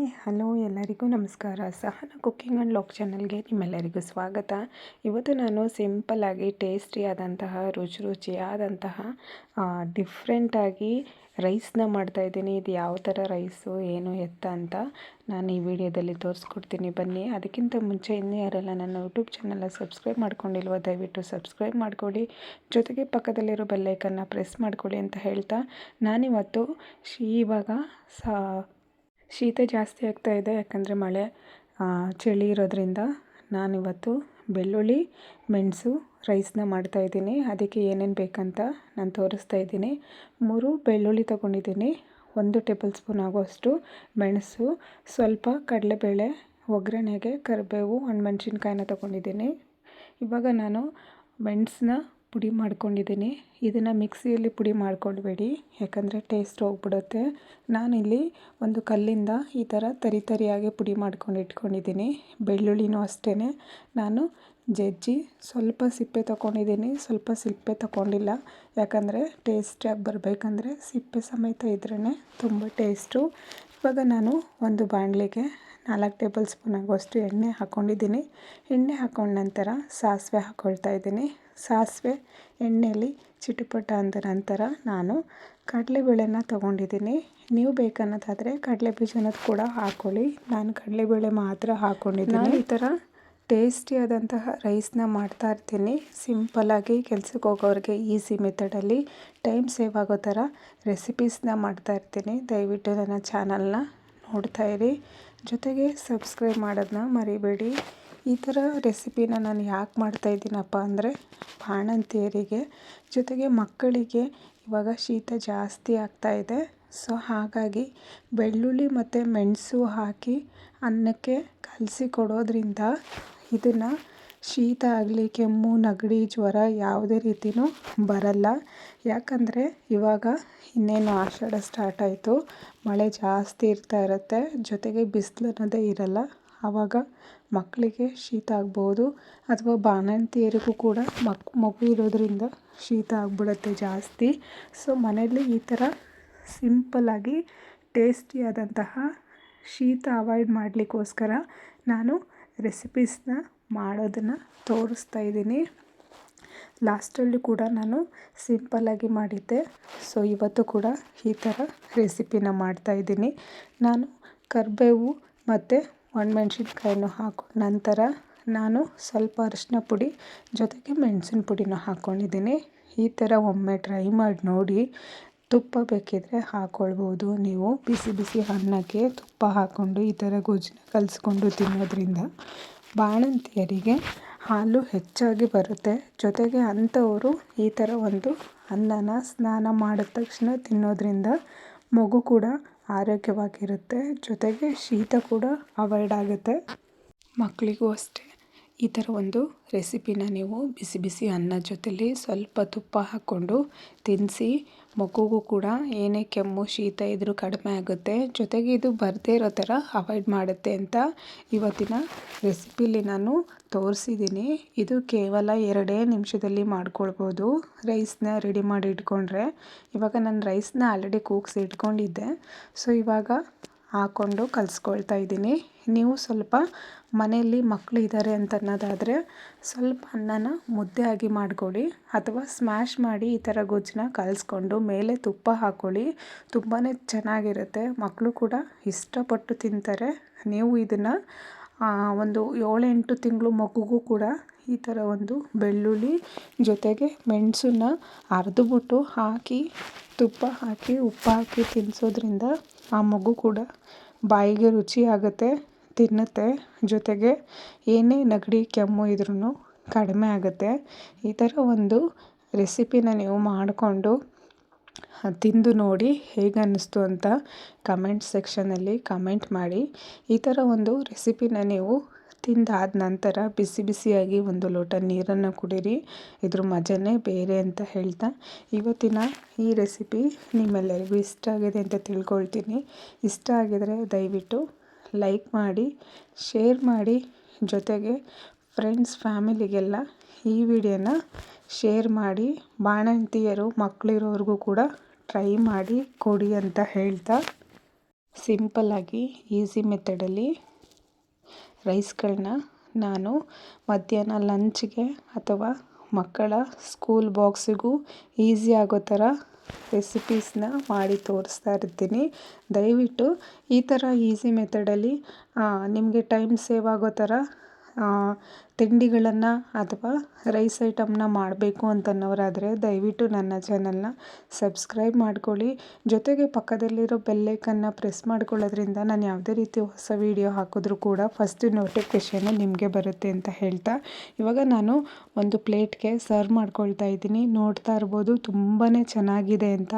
Hi, hello ಎಲ್ಲರಿಗೂ ನಮಸ್ಕಾರ. ಸಹನ cooking and lock ಚಾನಲ್ಗೆ ನಿಮ್ಮೆಲ್ಲರಿಗೂ ಸ್ವಾಗತ. ಇವತ್ತು ನಾನು ಸಿಂಪಲ್ಲಾಗಿ ಟೇಸ್ಟಿಯಾದಂತಹ ರುಚಿ ರುಚಿಯಾದಂತಹ ಡಿಫ್ರೆಂಟಾಗಿ ರೈಸ್ನ ಮಾಡ್ತಾಯಿದ್ದೀನಿ ಇದು ಯಾವ ಥರ ರೈಸು ಏನು ಎತ್ತ ಅಂತ ನಾನು ಈ ವಿಡಿಯೋದಲ್ಲಿ ತೋರಿಸ್ಕೊಡ್ತೀನಿ. ಬನ್ನಿ, ಅದಕ್ಕಿಂತ ಮುಂಚೆ ಇನ್ನೂ ಯಾರೆಲ್ಲ ನನ್ನ ಯೂಟ್ಯೂಬ್ ಚಾನಲ್ನ ಸಬ್ಸ್ಕ್ರೈಬ್ ಮಾಡ್ಕೊಂಡಿಲ್ವ, ದಯವಿಟ್ಟು ಸಬ್ಸ್ಕ್ರೈಬ್ ಮಾಡ್ಕೊಳ್ಳಿ. ಜೊತೆಗೆ ಪಕ್ಕದಲ್ಲಿರೋ ಬೆಲ್ಲೈಕನ್ನ ಪ್ರೆಸ್ ಮಾಡ್ಕೊಳ್ಳಿ ಅಂತ ಹೇಳ್ತಾ ನಾನಿವತ್ತು ಇವಾಗ ಸಾ ಶೀತ ಜಾಸ್ತಿ ಆಗ್ತಾ ಇದೆ, ಯಾಕಂದರೆ ಮಳೆ ಚಳಿ ಇರೋದ್ರಿಂದ ನಾನಿವತ್ತು ಬೆಳ್ಳುಳ್ಳಿ, ಮೆಣಸು, ರೈಸ್ನ ಮಾಡ್ತಾಯಿದ್ದೀನಿ ಅದಕ್ಕೆ ಏನೇನು ಬೇಕಂತ ನಾನು ತೋರಿಸ್ತಾ ಇದ್ದೀನಿ. ಮೂರು ಬೆಳ್ಳುಳ್ಳಿ ತೊಗೊಂಡಿದ್ದೀನಿ. ಒಂದು ಟೇಬಲ್ ಸ್ಪೂನ್ ಆಗೋಷ್ಟು ಮೆಣಸು, ಸ್ವಲ್ಪ ಕಡಲೆಬೇಳೆ, ಒಗ್ಗರಣೆಗೆ ಕರಿಬೇವು ಮೆಣಸಿನ್ಕಾಯಿನ ತೊಗೊಂಡಿದ್ದೀನಿ. ಇವಾಗ ನಾನು ಮೆಣಸನ್ನ ಪುಡಿ ಮಾಡ್ಕೊಂಡಿದ್ದೀನಿ. ಇದನ್ನು ಮಿಕ್ಸಿಯಲ್ಲಿ ಪುಡಿ ಮಾಡ್ಕೊಳ್ಬೇಡಿ. ಯಾಕಂದರೆ ಟೇಸ್ಟ್ ಹೋಗ್ಬಿಡುತ್ತೆ. ನಾನಿಲ್ಲಿ ಒಂದು ಕಲ್ಲಿಂದ ಈ ಥರ ತರಿ ತರಿಯಾಗಿ ಪುಡಿ ಮಾಡ್ಕೊಂಡು ಇಟ್ಕೊಂಡಿದ್ದೀನಿ. ಬೆಳ್ಳುಳ್ಳಿನೂ ಅಷ್ಟೇ ನಾನು ಜಜ್ಜಿ ಸ್ವಲ್ಪ ಸಿಪ್ಪೆ ತೊಗೊಂಡಿದ್ದೀನಿ ಸ್ವಲ್ಪ ಸಿಪ್ಪೆ ತೊಗೊಂಡಿಲ್ಲ ಯಾಕಂದರೆ ಟೇಸ್ಟಾಗಿ ಬರಬೇಕಂದ್ರೆ ಸಿಪ್ಪೆ ಸಮೇತ ಇದ್ರೇ ತುಂಬ ಟೇಸ್ಟು ಇವಾಗ ನಾನು ಒಂದು ಬಾಣಲೆಗೆ ನಾಲ್ಕು ಟೇಬಲ್ ಸ್ಪೂನ್ ಆಗುವಷ್ಟು ಎಣ್ಣೆ ಹಾಕ್ಕೊಂಡಿದ್ದೀನಿ ಎಣ್ಣೆ ಹಾಕೊಂಡ ನಂತರ ಸಾಸಿವೆ ಹಾಕ್ಕೊಳ್ತಾ ಇದ್ದೀನಿ. ಸಾಸಿವೆ ಎಣ್ಣೆಯಲ್ಲಿ ಚಿಟುಪಟ ಅಂದ ನಂತರ ನಾನು ಕಡಲೆಬೇಳೆನ ತೊಗೊಂಡಿದ್ದೀನಿ. ನೀವು ಬೇಕನ್ನೋದಾದರೆ ಕಡಲೆ ಬೀಜನ ಕೂಡ ಹಾಕ್ಕೊಳ್ಳಿ ನಾನು ಕಡಲೆಬೇಳೆ ಮಾತ್ರ ಹಾಕ್ಕೊಂಡಿದ್ದೀನಿ ಈ ಥರ ಟೇಸ್ಟಿಯಾದಂತಹ ರೈಸ್ನ ಮಾಡ್ತಾ ಇರ್ತೀನಿ. ಸಿಂಪಲ್ಲಾಗಿ ಕೆಲ್ಸಕ್ಕೆ ಹೋಗೋರಿಗೆ ಈಸಿ ಮೆಥಡಲ್ಲಿ ಟೈಮ್ ಸೇವ್ ಆಗೋ ಥರ ರೆಸಿಪೀಸ್ನ ಮಾಡ್ತಾ ಇರ್ತೀನಿ. ದಯವಿಟ್ಟು ನನ್ನ ಚಾನಲ್ನ ನೋಡ್ತಾ ಇರಿ. ಜೊತೆಗೆ ಸಬ್ಸ್ಕ್ರೈಬ್ ಮಾಡೋದನ್ನ ಮರಿಬೇಡಿ. ಈ ಥರ ರೆಸಿಪಿನ ನಾನು ಯಾಕೆ ಮಾಡ್ತಾಯಿದ್ದೀನಪ್ಪ ಅಂದರೆ ಬಾಣಂತಿಯರಿಗೆ ಜೊತೆಗೆ ಮಕ್ಕಳಿಗೆ ಇವಾಗ ಶೀತ ಜಾಸ್ತಿ ಆಗ್ತಾಯಿದೆ ಸೊ ಹಾಗಾಗಿ ಬೆಳ್ಳುಳ್ಳಿ ಮತ್ತು ಮೆಣಸು ಹಾಕಿ ಅನ್ನಕ್ಕೆ ಕಲಸಿ ಕೊಡೋದ್ರಿಂದ ಇದನ್ನು ಶೀತ ಆಗಲಿ, ಕೆಮ್ಮು, ನೆಗಡಿ, ಜ್ವರ ಯಾವುದೇ ರೀತಿಯೂ ಬರಲ್ಲ. ಯಾಕಂದರೆ ಇವಾಗ ಇನ್ನೇನು ಆಷಾಢ ಸ್ಟಾರ್ಟ್ ಆಯಿತು, ಮಳೆ ಜಾಸ್ತಿ ಇರ್ತಾ ಇರುತ್ತೆ, ಜೊತೆಗೆ ಬಿಸಿಲು ಅನ್ನೋದೇ ಇರಲ್ಲ. ಆವಾಗ ಮಕ್ಕಳಿಗೆ ಶೀತ ಆಗ್ಬೋದು ಅಥವಾ ಬಾಣಂತಿಯರಿಗೂ ಕೂಡ ಮಕ್, ಮಗು ಇರೋದರಿಂದ ಶೀತ ಆಗಿಬಿಡುತ್ತೆ ಜಾಸ್ತಿ. ಸೊ ಮನೆಯಲ್ಲಿ ಈ ಥರ ಸಿಂಪಲ್ಲಾಗಿ ಟೇಸ್ಟಿಯಾದಂತಹ ಶೀತ ಅವಾಯ್ಡ್ ಮಾಡಲಿಕ್ಕೋಸ್ಕರ ನಾನು ರೆಸಿಪೀಸ್ನ ಮಾಡೋದನ್ನು ತೋರಿಸ್ತಾ ಇದ್ದೀನಿ. ಲಾಸ್ಟಲ್ಲಿ ಕೂಡ ನಾನು ಸಿಂಪಲ್ಲಾಗಿ ಮಾಡಿದ್ದೆ. ಸೊ ಇವತ್ತು ಕೂಡ ಈ ಥರ ರೆಸಿಪಿನ ಮಾಡ್ತಾಯಿದ್ದೀನಿ ನಾನು ಕರಿಬೇವು ಮತ್ತು ಒಣಮೆಣ್ಸಿನ್ಕಾಯನ್ನು ಹಾಕೊಂಡ ನಂತರ ನಾನು ಸ್ವಲ್ಪ ಅರಿಶಿನ ಪುಡಿ ಜೊತೆಗೆ ಮೆಣಸಿನ ಪುಡಿನ ಹಾಕ್ಕೊಂಡಿದ್ದೀನಿ ಈ ಥರ ಒಮ್ಮೆ ಟ್ರೈ ಮಾಡಿ ನೋಡಿ. ತುಪ್ಪ ಬೇಕಿದ್ದರೆ ಹಾಕ್ಕೊಳ್ಬೋದು ನೀವು ಬಿಸಿ ಬಿಸಿ ಅನ್ನಕ್ಕೆ ತುಪ್ಪ ಹಾಕ್ಕೊಂಡು ಈ ಥರ ಗೊಜ್ಜನ್ನ ಕಲಿಸ್ಕೊಂಡು ತಿನ್ನೋದ್ರಿಂದ ಬಾಣಂತಿಯರಿಗೆ ಹಾಲು ಹೆಚ್ಚಾಗಿ ಬರುತ್ತೆ. ಜೊತೆಗೆ ಅಂಥವರು ಈ ಥರ ಒಂದು ಅನ್ನನ ಸ್ನಾನ ಮಾಡಿದ ತಕ್ಷಣ ತಿನ್ನೋದ್ರಿಂದ ಮಗು ಕೂಡ ಆರೋಗ್ಯವಾಗಿರುತ್ತೆ. ಜೊತೆಗೆ ಶೀತ ಕೂಡ ಅವಾಯ್ಡ್ ಆಗುತ್ತೆ. ಮಕ್ಕಳಿಗೂ ಅಷ್ಟೇ. ಈ ಥರ ಒಂದು ರೆಸಿಪಿನ ನೀವು ಬಿಸಿ ಬಿಸಿ ಅನ್ನ ಜೊತೆಲಿ ಸ್ವಲ್ಪ ತುಪ್ಪ ಹಾಕ್ಕೊಂಡು ತಿನ್ನಿಸಿ ಮಗುಗೂ ಕೂಡ ಏನೇ ಕೆಮ್ಮು, ಶೀತ ಇದ್ದರೂ ಕಡಿಮೆ ಆಗುತ್ತೆ. ಜೊತೆಗೆ ಇದು ಬರದೇ ಇರೋ ಥರ ಅವಾಯ್ಡ್ ಮಾಡುತ್ತೆ ಅಂತ ಇವತ್ತಿನ ರೆಸಿಪಿಲಿ ನಾನು ತೋರಿಸಿದ್ದೀನಿ. ಇದು ಕೇವಲ ಎರಡೇ ನಿಮಿಷದಲ್ಲಿ ಮಾಡ್ಕೊಳ್ಬೋದು. ರೈಸ್ನ ರೆಡಿ ಮಾಡಿ ಇಟ್ಕೊಂಡ್ರೆ. ಇವಾಗ ನಾನು ರೈಸ್ನ ಆಲ್ರೆಡಿ ಕೂಗಿಸಿ ಇಟ್ಕೊಂಡಿದ್ದೆ. ಸೊ ಇವಾಗ ಹಾಕ್ಕೊಂಡು ಕಲಿಸ್ಕೊಳ್ತಾ ಇದ್ದೀನಿ. ನೀವು ಸ್ವಲ್ಪ ಮನೆಯಲ್ಲಿ ಮಕ್ಕಳು ಇದ್ದಾರೆ ಅಂತ ಅನ್ನೋದಾದರೆ ಸ್ವಲ್ಪ ಅನ್ನನ ಮುದ್ದೆ ಆಗಿ ಮಾಡ್ಕೊಳ್ಳಿ ಅಥವಾ ಸ್ಮ್ಯಾಶ್ ಮಾಡಿ ಈ ಥರ ಗೊಜ್ಜನ್ನ ಕಲಿಸ್ಕೊಂಡು ಮೇಲೆ ತುಪ್ಪ ಹಾಕ್ಕೊಳ್ಳಿ ತುಂಬಾ ಚೆನ್ನಾಗಿರುತ್ತೆ. ಮಕ್ಕಳು ಕೂಡ ಇಷ್ಟಪಟ್ಟು ತಿಂತಾರೆ. ನೀವು ಇದನ್ನು ಒಂದು ಏಳೆಂಟು ತಿಂಗಳು ಮಗುಗೂ ಕೂಡ ಈ ಥರ ಒಂದು ಬೆಳ್ಳುಳ್ಳಿ ಜೊತೆಗೆ ಮೆಣಸನ್ನ ಅರೆದುಬಿಟ್ಟು ಹಾಕಿ ತುಪ್ಪ ಹಾಕಿ ಉಪ್ಪು ಹಾಕಿ ತಿನ್ನಿಸೋದ್ರಿಂದ ಆ ಮಗು ಕೂಡ ಬಾಯಿಗೆ ರುಚಿ ಆಗುತ್ತೆ, ತಿನ್ನುತ್ತೆ. ಜೊತೆಗೆ ಏನೇ ನೆಗಡಿ, ಕೆಮ್ಮು ಇದ್ರೂ ಕಡಿಮೆ ಆಗುತ್ತೆ. ಈ ಥರ ಒಂದು ರೆಸಿಪಿನ ನೀವು ಮಾಡಿಕೊಂಡು ತಿಂದು ನೋಡಿ ಹೇಗೆ ಅನ್ನಿಸ್ತು ಅಂತ ಕಮೆಂಟ್ ಸೆಕ್ಷನಲ್ಲಿ ಕಮೆಂಟ್ ಮಾಡಿ. ಈ ಥರ ಒಂದು ರೆಸಿಪಿನ ನೀವು ತಿಂದಾದ ನಂತರ ಬಿಸಿ ಬಿಸಿಯಾಗಿ ಒಂದು ಲೋಟ ನೀರನ್ನು ಕುಡೀರಿ. ಇದ್ರ ಮಜನೇ ಬೇರೆ ಅಂತ ಹೇಳ್ತಾ, ಇವತ್ತಿನ ಈ ರೆಸಿಪಿ ನಿಮ್ಮೆಲ್ಲರಿಗೂ ಇಷ್ಟ ಆಗಿದೆ ಅಂತ ತಿಳ್ಕೊಳ್ತೀನಿ. ಇಷ್ಟ ಆಗಿದರೆ ದಯವಿಟ್ಟು ಲೈಕ್ ಮಾಡಿ ಶೇರ್ ಮಾಡಿ. ಜೊತೆಗೆ ಫ್ರೆಂಡ್ಸ್ ಫ್ಯಾಮಿಲಿಗೆಲ್ಲ ಈ ವಿಡಿಯೋನ ಶೇರ್ ಮಾಡಿ. ಬಾಣಂತಿಯರು ಮಕ್ಕಳಿರೋರ್ಗೂ ಕೂಡ ಟ್ರೈ ಮಾಡಿ ಕೊಡಿ ಅಂತ ಹೇಳ್ತಾ ಸಿಂಪಲ್ಲಾಗಿ ಈಸಿ ಮೆಥಡಲ್ಲಿ ರೈಸ್ಗಳನ್ನ ನಾನು ಮಧ್ಯಾಹ್ನ ಲಂಚ್ಗೆ ಅಥವಾ ಮಕ್ಕಳ ಸ್ಕೂಲ್ ಬಾಕ್ಸಿಗೂ ಈಸಿ ಆಗೋ ಥರ ರೆಸಿಪೀಸ್ನ ಮಾಡಿ ತೋರಿಸ್ತಾ ಇರ್ತೀನಿ. ದಯವಿಟ್ಟು ಈ ಥರ ಈಸಿ ಮೆಥಡಲ್ಲಿ ನಿಮಗೆ ಟೈಮ್ ಸೇವ್ ಆಗೋ ಥರ ತಿಂಡಿಗಳನ್ನು ಅಥವಾ ರೈಸ್ ಐಟಮ್ನ ಮಾಡಬೇಕು ಅಂತನ್ನೋರಾದರೆ ದಯವಿಟ್ಟು ನನ್ನ ಚಾನಲ್ನ ಸಬ್ಸ್ಕ್ರೈಬ್ ಮಾಡ್ಕೊಳ್ಳಿ. ಜೊತೆಗೆ ಪಕ್ಕದಲ್ಲಿರೋ ಬೆಲ್ಲೈಕನ್ನ ಪ್ರೆಸ್ ಮಾಡ್ಕೊಳ್ಳೋದ್ರಿಂದ ನಾನು ಯಾವುದೇ ರೀತಿ ಹೊಸ ವೀಡಿಯೋ ಹಾಕಿದ್ರೂ ಕೂಡ ಫಸ್ಟ್ ನೋಟಿಫಿಕೇಷನ್ ನಿಮಗೆ ಬರುತ್ತೆ ಅಂತ ಹೇಳ್ತಾ. ಇವಾಗ ನಾನು ಒಂದು ಪ್ಲೇಟ್ಗೆ ಸರ್ವ್ ಮಾಡ್ಕೊಳ್ತಾ ಇದ್ದೀನಿ. ನೋಡ್ತಾ ಇರ್ಬೋದು. ತುಂಬಾ ಚೆನ್ನಾಗಿದೆ ಅಂತ.